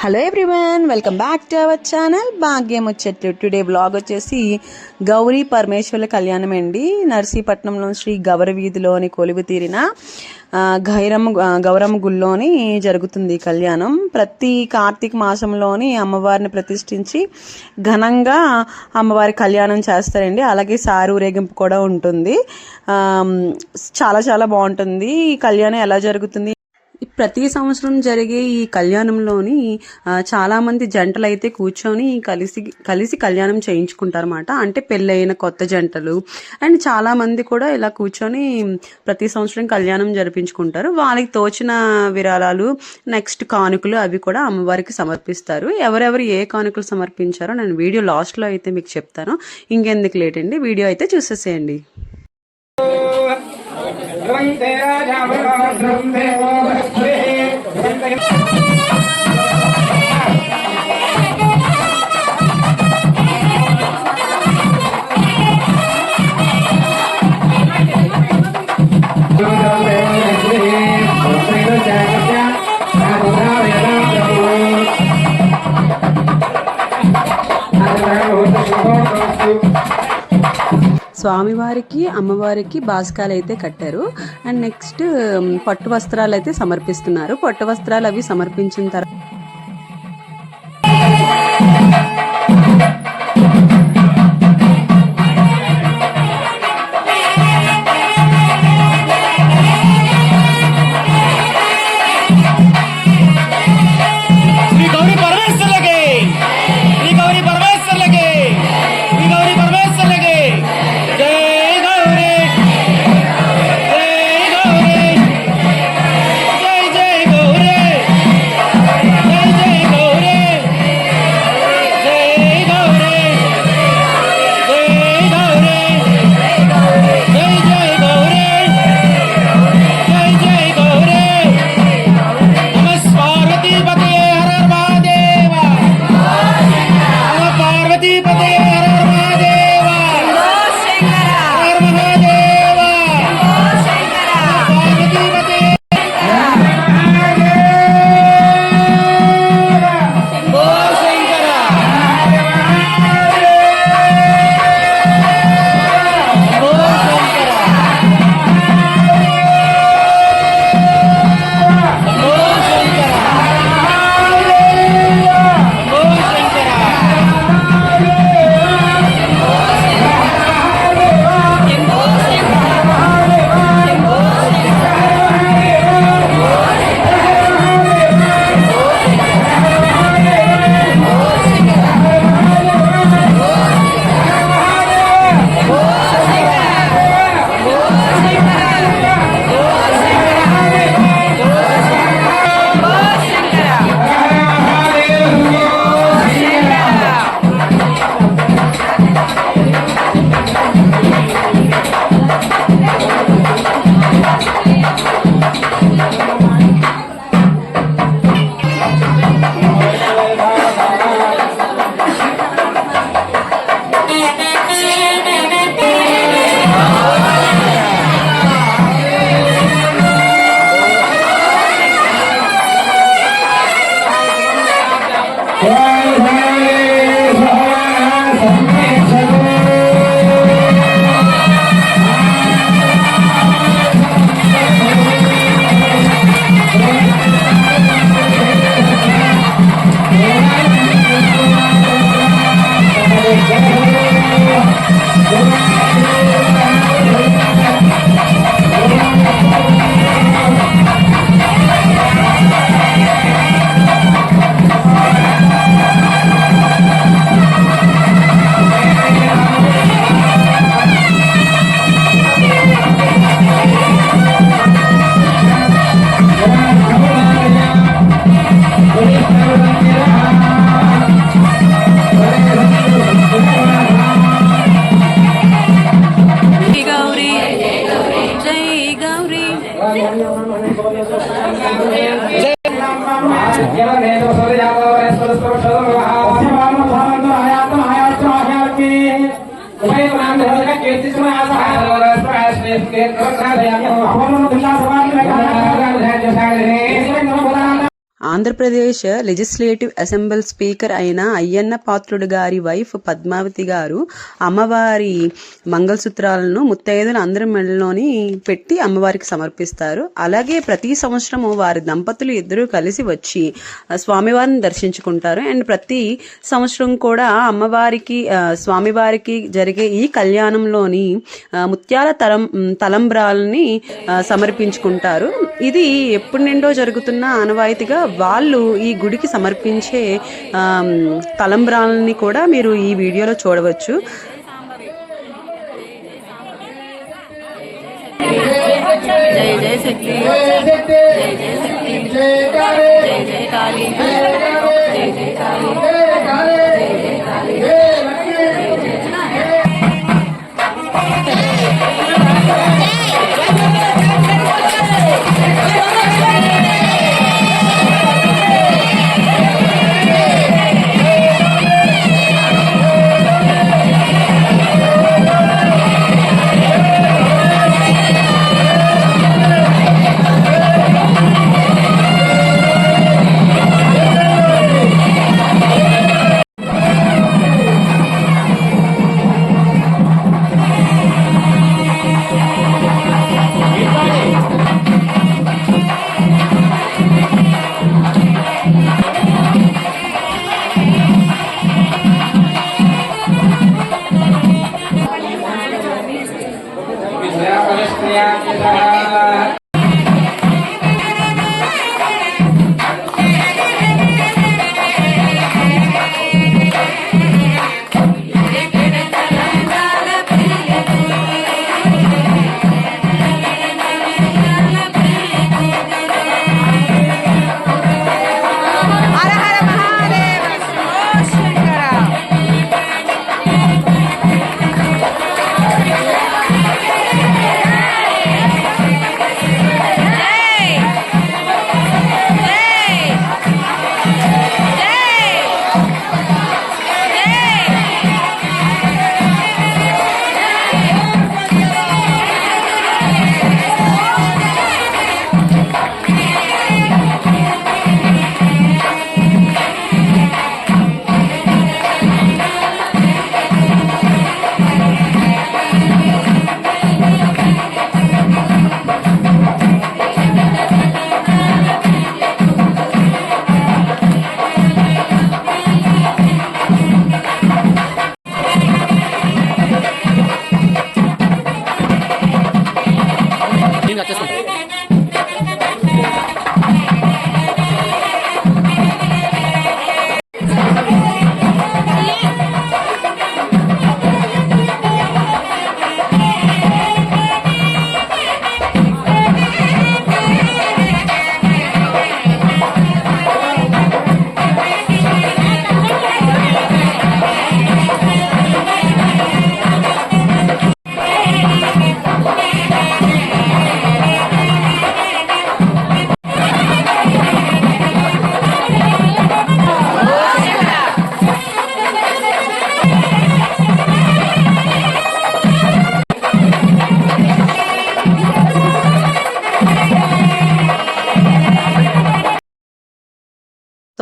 Hello everyone welcome back to our channel భాగ్యం వచ్చేట్లు. Today blog వచ్చేసి గౌరీ పరమేశ్వర్ల కళ్యాణం అండి. నర్సీపట్నంలో శ్రీ గౌర వీధిలోని కొలువు తీరిన గైరమ్మ గౌరమ్మ గుళ్ళోని జరుగుతుంది కళ్యాణం. ప్రతి కార్తీక మాసంలోని అమ్మవారిని ప్రతిష్ఠించి ఘనంగా అమ్మవారి కళ్యాణం చేస్తారండి. అలాగే సారు ఊరేగింపు కూడా ఉంటుంది. చాలా చాలా బాగుంటుంది. ఈ కళ్యాణం ఎలా జరుగుతుంది? ప్రతి సంవత్సరం జరిగే ఈ కళ్యాణంలోని చాలామంది జంటలు అయితే కూర్చొని కలిసి కలిసి కళ్యాణం చేయించుకుంటారన్నమాట. అంటే పెళ్ళైన కొత్త జంటలు. అండ్ చాలామంది కూడా ఇలా కూర్చొని ప్రతి సంవత్సరం కళ్యాణం జరిపించుకుంటారు. వాళ్ళకి తోచిన విరాళాలు నెక్స్ట్ కానుకలు అవి కూడా అమ్మవారికి సమర్పిస్తారు. ఎవరెవరు ఏ కానుకలు సమర్పించారో నేను వీడియో లాస్ట్లో అయితే మీకు చెప్తాను. ఇంకెందుకు లేట్ అండి? వీడియో అయితే చూసేసేయండి. ధ్రువం తే రాజా ధ్రువం స్వామివారికి అమ్మవారికి బాస్కాలు అయితే కట్టారు. అండ్ నెక్స్ట్ పట్టు వస్త్రాలు అయితే సమర్పిస్తున్నారు. పట్టు వస్త్రాలు అవి సమర్పించిన తర్వాత के तो खा ले हम हम विधानसभा में खा रहे हैं ఆంధ్రప్రదేశ్ లెజిస్లేటివ్ అసెంబ్లీ స్పీకర్ అయిన అయ్యన్న పాత్రుడు గారి వైఫ్ పద్మావతి గారు అమ్మవారి మంగళసూత్రాలను ముత్తైదులు అందరి మెడలోని పెట్టి అమ్మవారికి సమర్పిస్తారు. అలాగే ప్రతి సంవత్సరము వారి దంపతులు ఇద్దరూ కలిసి వచ్చి స్వామివారిని దర్శించుకుంటారు. అండ్ ప్రతి సంవత్సరం కూడా అమ్మవారికి స్వామివారికి జరిగే ఈ కళ్యాణంలోని ముత్యాల తలం తలంబ్రాలని సమర్పించుకుంటారు. ఇది ఎప్పటి నుండో జరుగుతున్న ఆనవాయితీగా వాళ్ళు ఈ గుడికి సమర్పించే తలంబ్రాలని కూడా మీరు ఈ వీడియోలో చూడవచ్చు. జై జై శక్తి. జై జై శక్తి. జై జై కాళీ. జై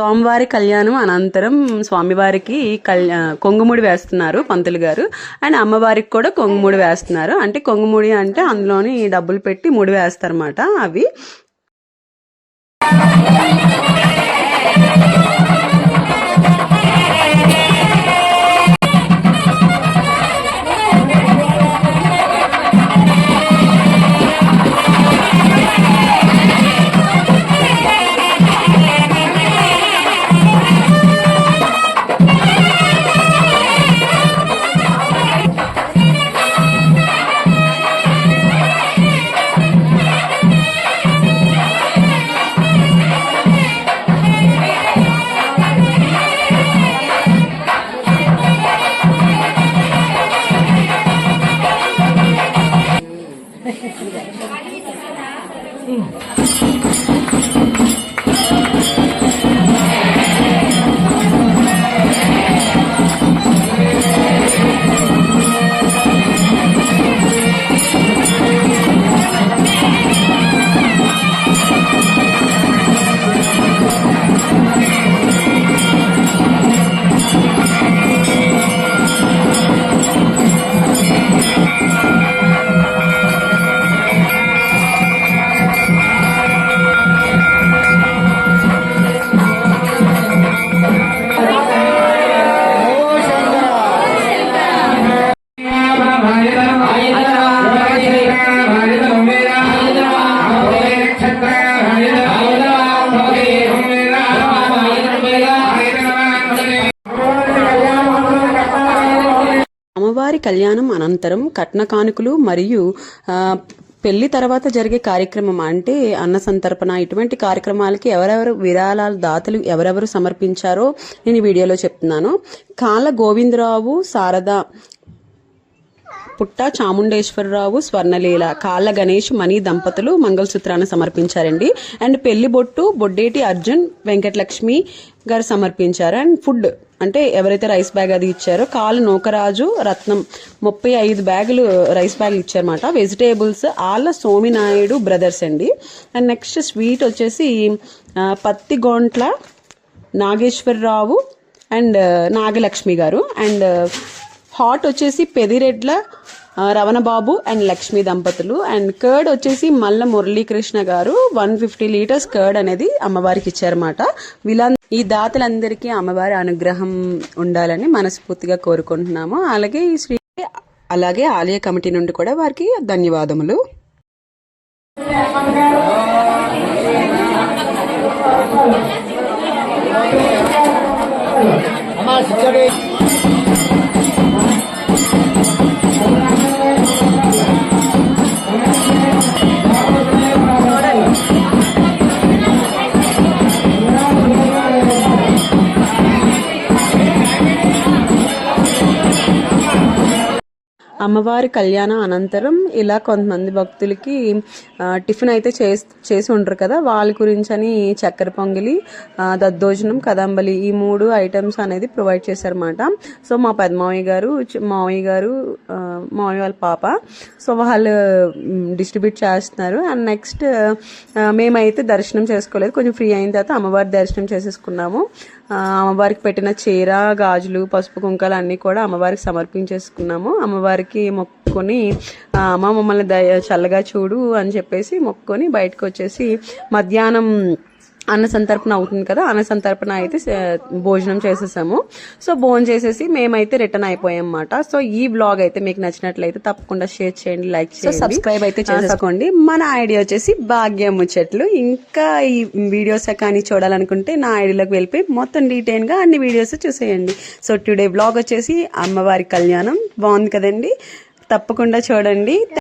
స్వామివారి కళ్యాణం అనంతరం స్వామివారికి కళ్యా కొంగుముడి వేస్తున్నారు పంతులు గారు. అండ్ అమ్మవారికి కూడా కొంగుముడి వేస్తున్నారు. అంటే కొంగుముడి అంటే అందులోని డబ్బులు పెట్టి ముడి వేస్తారన్నమాట అవి. కళ్యాణం అనంతరం కట్న కానుకలు మరియు పెళ్ళి తర్వాత జరిగే కార్యక్రమం అంటే అన్న సంతర్పణ ఇటువంటి కార్యక్రమాలకి ఎవరెవరు విరాళాలు దాతలు ఎవరెవరు సమర్పించారో నేను ఈ వీడియోలో చెప్తున్నాను. కాళ్ళ గోవిందరావు శారద పుట్ట చాముండేశ్వరరావు స్వర్ణలీల కాళ్ళ గణేష్ మణి దంపతులు మంగళసూత్రాన్ని సమర్పించారండి. అండ్ పెళ్ళి బొట్టు బొడ్డేటి అర్జున్ వెంకటలక్ష్మి గారు సమర్పించారు. అండ్ ఫుడ్ అంటే ఎవరైతే రైస్ బ్యాగ్ అది ఇచ్చారో కాలు నూకరాజు రత్నం ముప్పై ఐదు బ్యాగులు రైస్ బ్యాగులు ఇచ్చారన్నమాట. వెజిటేబుల్స్ ఆళ్ళ సోమినాయుడు బ్రదర్స్ అండి. అండ్ నెక్స్ట్ స్వీట్ వచ్చేసి పత్తిగొంట్ల పత్తి గోంట్ల నాగేశ్వరరావు అండ్ నాగలక్ష్మి గారు. అండ్ హాట్ వచ్చేసి పెదిరెడ్ల రవణబాబు అండ్ లక్ష్మి దంపతులు. అండ్ కర్డ్ వచ్చేసి మల్ల మురళీకృష్ణ గారు. వన్ ఫిఫ్టీ లీటర్స్ కర్డ్ అనేది అమ్మవారికి ఇచ్చారన్నమాట. వీళ్ళ ఈ దాతలందరికీ అమ్మవారి అనుగ్రహం ఉండాలని మనస్ఫూర్తిగా కోరుకుంటున్నాము. అలాగే ఈ శ్రీ అలాగే ఆలయ కమిటీ నుండి కూడా వారికి ధన్యవాదములు. అమ్మా అమ్మవారి కళ్యాణం అనంతరం ఇలా కొంతమంది భక్తులకి టిఫిన్ అయితే చేసి చేసి ఉండరు కదా. వాళ్ళ గురించి అని చక్కెర పొంగిలి దద్దోజనం కదంబలి ఈ మూడు ఐటమ్స్ అనేది ప్రొవైడ్ చేశారన్నమాట. సో మా పెద్దమావయ్య గారు మావయ్య గారు మావయ్య వాళ్ళ పాప. సో వాళ్ళు డిస్ట్రిబ్యూట్ చేస్తున్నారు. అండ్ నెక్స్ట్ మేమైతే దర్శనం చేసుకోలేదు. కొంచెం ఫ్రీ అయిన తర్వాత అమ్మవారి దర్శనం చేసేసుకున్నాము. అమ్మవారికి పెట్టిన చీర గాజులు పసుపు కుంకాలు అన్నీ కూడా అమ్మవారికి సమర్పించేసుకున్నాము. అమ్మవారికి మొక్కుకొని అమ్మ మమ్మల్ని దయ చల్లగా చూడు అని చెప్పేసి మొక్కుకొని బయటకు వచ్చేసి మధ్యాహ్నం అన్న సంతర్పణ అవుతుంది కదా అన్న సంతర్పణ అయితే భోజనం చేసేసాము. సో భోజనం చేసేసి మేమైతే రిటర్న్ అయిపోయాం అన్నమాట సో ఈ బ్లాగ్ అయితే మీకు నచ్చినట్లయితే తప్పకుండా షేర్ చేయండి లైక్ చేయండి. సబ్స్క్రైబ్ అయితే చేసుకోండి. మన ఐడియా వచ్చేసి భాగ్యం ముచ్చట్లు. ఇంకా ఈ వీడియోస్ కానీ చూడాలనుకుంటే నా ఐడియాలోకి వెళ్ళిపోయి మొత్తం డీటెయిల్గా అన్ని వీడియోస్ చూసేయండి. సో టుడే బ్లాగ్ వచ్చేసి అమ్మవారి కళ్యాణం. బాగుంది కదండి? తప్పకుండా చూడండి.